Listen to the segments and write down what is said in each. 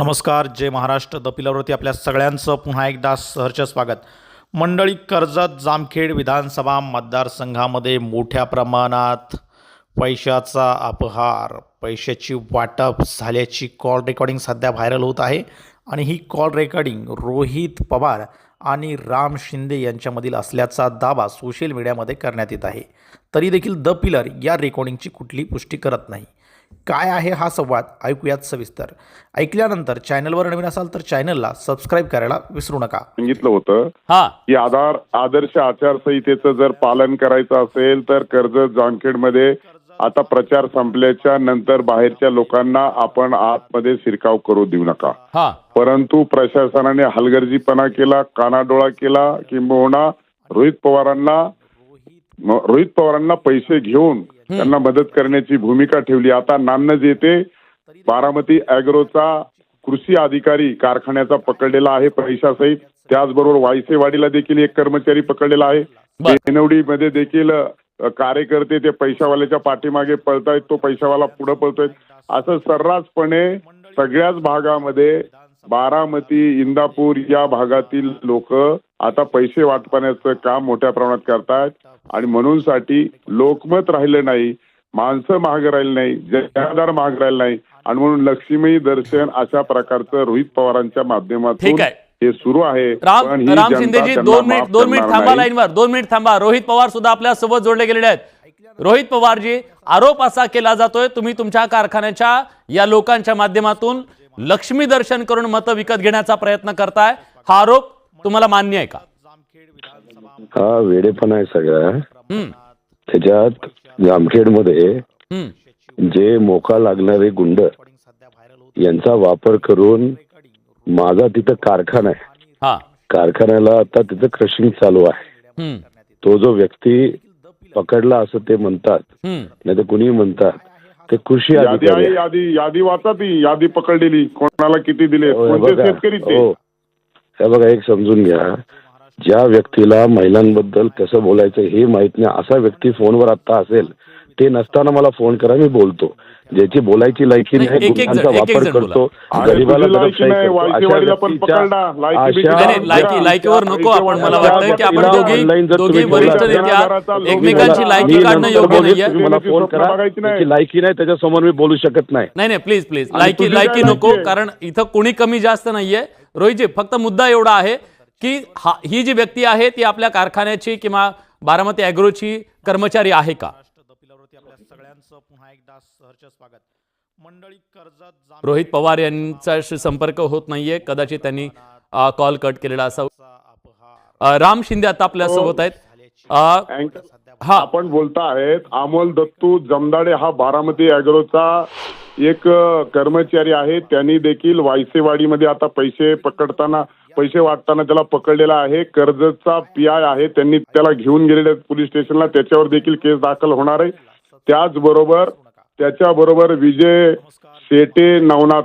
नमस्कार जय महाराष्ट्र. द पिलरवरती आपल्या सगळ्यांचं पुन्हा एकदा सहर्ष स्वागत. मंडळी कर्जत जामखेड विधानसभा मतदारसंघामध्ये मोठ्या प्रमाणात पैशाचा अपहार पैशाची वाटप झाल्याची कॉल रेकॉर्डिंग सध्या व्हायरल होत आहे. आणि ही कॉल रेकॉर्डिंग रोहित पवार आणि राम शिंदे यांच्यामधील असल्याचा दावा सोशल मीडियामध्ये करण्यात येत आहे. तरी देखील द पिलर या रेकॉर्डिंगची कुठली पुष्टी करत नाही. काय आहे हा संवाद ऐकूयात सविस्तर. ऐकल्यानंतर चॅनलवर नवीन असाल तर चॅनलला सबस्क्राईब करायला विसरू नका. सांगितलं होतं हा. की आधार आदर्श आचारसंहितेचं जर पालन करायचं असेल तर कर्जत जामखेडमध्ये आता प्रचार संपल्याच्या नंतर बाहेरच्या लोकांना आपण आतमध्ये शिरकाव करू देऊ नका. हा. परंतु प्रशासनाने हलगर्जीपणा केला कानाडोळा केला किंबहुना रोहित पवारांना रोहित पवारांना पैसे घेऊन त्यांना मदत करण्याची भूमिका ठेवली. आता नान्नज येथे बारामती अॅग्रोचा कृषी अधिकारी कारखान्याचा पकडलेला आहे पैशासहित. त्याचबरोबर वायसेवाडीला देखील एक कर्मचारी पकडलेला आहे. मध्ये देखील कार्यकर्ते ते पैशावाल्याच्या पाठीमागे पळतायत तो पैशावाला पुढे पळतोय. असं सर्रासपणे सगळ्याच भागामध्ये बारामती इंदापूर या भागातील लोक आता पैसे वाटपाण्याचं काम मोठ्या प्रमाणात करतायत आणि म्हणून साठी लोकमत राहिलं नाही माणसं महाग राहिली नाही जनाधार महाग राहिला नाही. आणि म्हणून लक्ष्मी दर्शन अशा प्रकारचं रोहित पवारांच्या माध्यमातून. हे सुरू आहे. राम शिंदेजी दोन मिनिट दोन मिनिट थांबा. लाईनवर दोन मिनिट थांबा. रोहित पवार सुद्धा आपल्यासोबत जोडले गेलेले आहेत. रोहित पवारजी आरोप असा केला जातोय तुम्ही तुमच्या कारखान्याच्या या लोकांच्या माध्यमातून लक्ष्मी दर्शन करून मतं विकत घेण्याचा प्रयत्न करताय. हा आरोप तुम्हाला मान्य आहे का? हा वेडेपणा आहे सगळा. त्याच्यात जामखेडमध्ये हम्म, जे मोका लागणारे गुंड यांचा वापर करून माझा तिथं कारखाना आहे. हा. कारखान्याला आता तिथं क्रशिंग चालू आहे. तो जो व्यक्ती पकडला असं ते म्हणतात. नाही तर कुणी म्हणतात. ते कृषी यादी आहे. यादी यादी वाचा ती यादी पकडलेली कोणाला किती दिले हो, कोणते बघा शेतकरी ते हो. हे बघा एक समजून घ्या ज्या व्यक्तीला महिलांबद्दल कसं बोलायचं हे माहीत नाही असा व्यक्ती फोनवर आता असेल ते नसताना मला फोन करा मी बोलतो. ज्याची बोलायची लायकी नाही, नाही एक- एक जण- गुन्ह्यांचा एक- एक वापर जण करतो अरे गरिबाला तुझी लायकी दडपशाही नाही, करतो. अशा वायसीवाडीला पण व्यक्तीच्या- पकडला, लायकी अशा- बिकी नाही नाही लायकी लायकीवर नको आपण मला वाटतं की आपण दोघी online जर दोघी तुम्ही वरिष्ठ बोलला- नेते आहात. तुम्ही एकमेकांची लायकी मी काढणं नंतर योग्य बोलेन, नाहीये. तुम्ही मला फोन करा. बघायची नाही. त्याची लायकी नाही त्याच्यासमोर मी बोलू शकत नाही. नाही नाही प्लीज प्लीज आणि लायकी तुझी लायकी नको लायकी आहे? कारण इथं कोणी कमी जास्त नाहीये. रोहितजी फक्त मुद्दा एवढा आहे की हा- ही जी व्यक्ती आहे ती आपल्या कारखान्याची किंवा बारामती अॅग्रोची कर्मचारी आहे का? सगळ्यांचं पुन्हा एकदा सहर्ष स्वागत. मंडळी कर्जत रोहित पवार यांच्याशी संपर्क होत नाहीये. कदाचित त्यांनी कॉल कट केलेला असावा. अ, राम शिंदे आता आपल्यासोबत आहेत. हा. आपण बोलता आहेत अमोल दत्तू जमदाडे हा बारामती अॅग्रोचा एक कर्मचारी आहे. त्यांनी देखील वायसेवाडीमध्ये आता पैसे पकडताना पैसे वाटताना त्याला पकडलेला आहे. कर्जतचा पी आय आहे. त्यांनी त्याला घेऊन गेलेले पोलीस स्टेशनला. त्याच्यावर देखील केस दाखल होणार आहे. त्याचबरोबर त्याच्याबरोबर विजय शेटे नवनाथ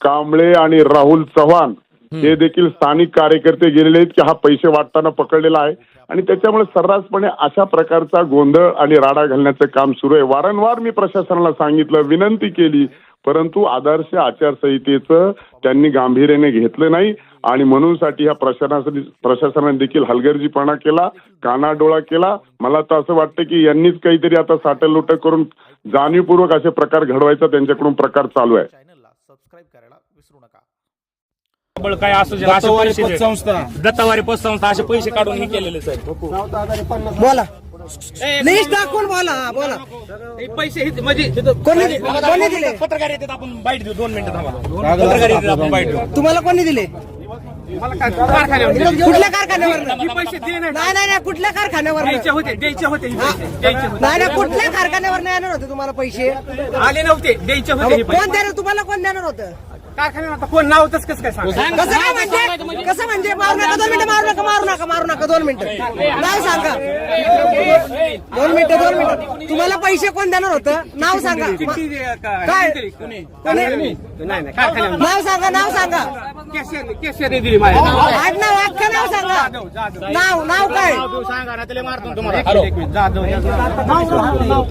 कांबळे आणि राहुल चव्हाण हे देखील स्थानिक कार्यकर्ते गेलेले आहेत की हा पैसे वाटताना पकडलेला आहे. आणि त्याच्यामुळे सर्रासपणे अशा प्रकारचा गोंधळ आणि राडा घालण्याचं काम सुरू आहे. वारंवार मी प्रशासनाला सांगितलं विनंती केली परंतु आदर्श आचारसंहितेचं त्यांनी गांभीर्याने घेतलं नाही. आणि म्हणूनसाठी ह्या प्रशासनासाठी प्रशासनाने देखील हलगर्जीपणा केला कानाडोळा केला. मला तर असं वाटतं की यांनीच काहीतरी आता साटलोट करून जाणीवपूर्वक असे प्रकार घडवायचा त्यांच्याकडून प्रकार चालू आहे. चॅनलला सबस्क्राईब करायला विसरू नका. बळ काय असू दे, असे पैसे दे. दत्तावारी पतसंस्था असे पैसे काढून हे केलेले साहेब. बोला. लिस्ट दाखवून बोला बोला. हे पैसे म्हणजे कोणी कोणी दिले? पत्रकार येतात आपण बाईट देऊ दोन मिनिटं थांबा. पत्रकार येतात आपण बाईट देऊ. तुम्हाला कोणी दिले मला काय कारखान्यावर दिले. कुठल्या कारखान्यावर हे पैसे दिले नाही नाही नाही. नाही कुठल्या कारखान्यावर द्यायचे होते द्यायचे होते हे. पैसे द्यायचे होते. नाही नाही कुठल्या कारखान्यावर नाही येणार होते तुम्हाला पैसे? आले नव्हते द्यायचे होते हे कोण देणार? तुम्हाला कोण देणार होतं? कारखान्यावर आता कोण नाव होतच कसं काय सांग कसं काय म्हणजे? कसं म्हणजे? मारू नका दोन मिनिटं मारू नका मारू नका मारू नका दोन मिनिटं. नाव सांगा. दोन मिनिटं दोन मिनिटं. तुम्हाला पैसे कोण देणार होतं? नाव सांगा. काय? कोणी? नाही नाही. नाव सांगा नाव सांगा. कॅशियर कॅशियरने दिली माझ्या आडनाव अख्खं नाव सांगा? जाधव नाव नाव काय? सांगा ना त्याला मारतो तुम्हाला एक मिनिट, जाधव जाधव.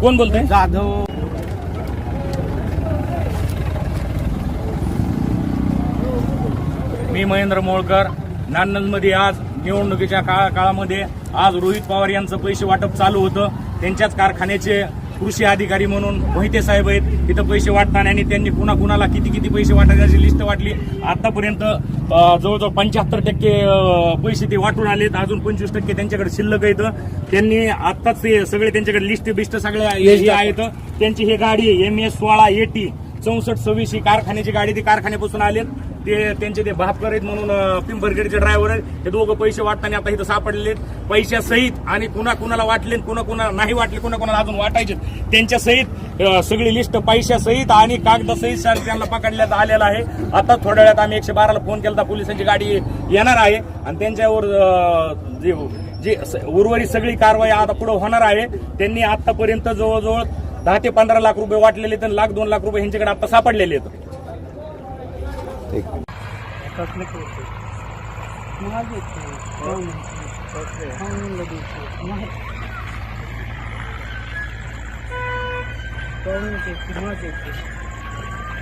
कोण बोलतोय? जाधव. मी महेंद्र मोळकर. नांदमध्ये आज निवडणुकीच्या काळा काळामध्ये आज रोहित पवार यांचं पैसे वाटप चालू होतं. त्यांच्याच कारखान्याचे कृषी अधिकारी म्हणून मोहिते साहेब आहेत. तिथं पैसे वाटताना आणि त्यांनी कुणा कुणाला किती किती पैसे वाटायची लिस्ट वाटली. आतापर्यंत जवळजवळ पंच्याहत्तर टक्के पैसे ते वाटून आलेत. अजून पंचवीस टक्के त्यांच्याकडे शिल्लक आहेत. त्यांनी आत्ताच ते सगळे त्यांच्याकडे लिस्ट बिस्ट सगळ्या आहेत त्यांची ही गाडी एम एस सोळा एटी चौसष्ट सव्वीस ही कारखान्याची गाडी ती कारखान्यापासून आलेत. ते त्यांचे ते भापकर आहेत म्हणून अं, पिंपरखेडचे ड्रायव्हर आहेत. हे दोघं पैसे वाटताना आता इथं सापडले आहेत. आणि कुणा कुणाला वाटले कुणा कुणा नाही वाटले कुणा कुणाला अजून वाटायचे त्यांच्या सहित सगळी लिस्ट पैशासहित आणि कागदासहित सर त्यांना पकडण्यात आलेला आहे. आता थोड्या वेळात आम्ही एकशे बाराला फोन केला तर पोलिसांची गाडी येणार आहे. आणि त्यांच्यावर जे जे स- उर्वरित सगळी कारवाई आता पुढे होणार आहे. त्यांनी आतापर्यंत जवळजवळ दहा ते पंधरा लाख रुपये वाटलेले आहेत आणि लाख दोन लाख रुपये यांच्याकडे आता सापडलेले आहेत.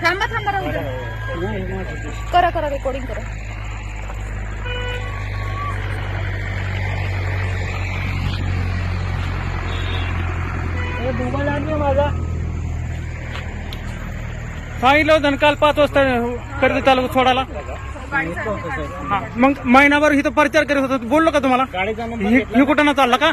थांबा थांबा राहू द्या. करा करा रेकॉर्डिंग करा सांगितलं होतं ना काल पाच वाजता कर्ज तालुका सोडायला. हा मग महिनाभर इथं प्रचार करत होता. बोललो का तुम्हाला? हे- हे कुठं ना चालला का?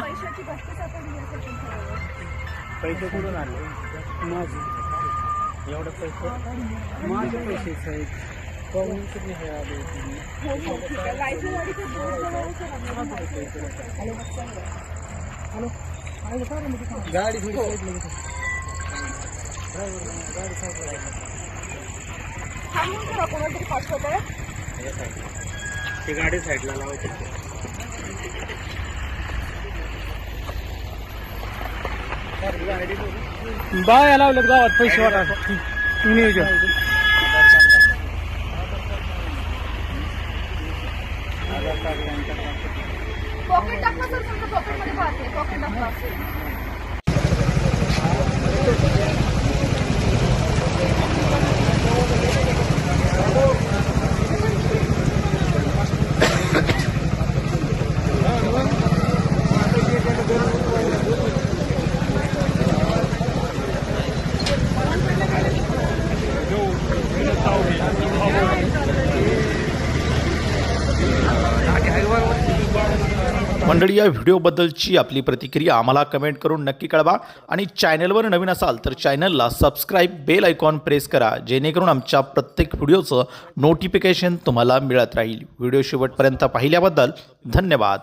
थांबून गाडी साईडला लावायची बाया गावात पैसे वाटा नियोजन पॉकेट टाकला सर समजा पॉकेटमध्ये पाहते पॉकेट टाकला मंडळी या व्हिडिओबद्दलची आपली प्रतिक्रिया आम्हाला कमेंट करून नक्की कळवा. आणि चॅनलवर नवीन असाल तर चॅनलला सबस्क्राईब बेल आयकॉन प्रेस करा जेणेकरून आमच्या प्रत्येक व्हिडिओचं नोटिफिकेशन तुम्हाला मिळत राहील. व्हिडिओ शेवटपर्यंत पाहिल्याबद्दल धन्यवाद.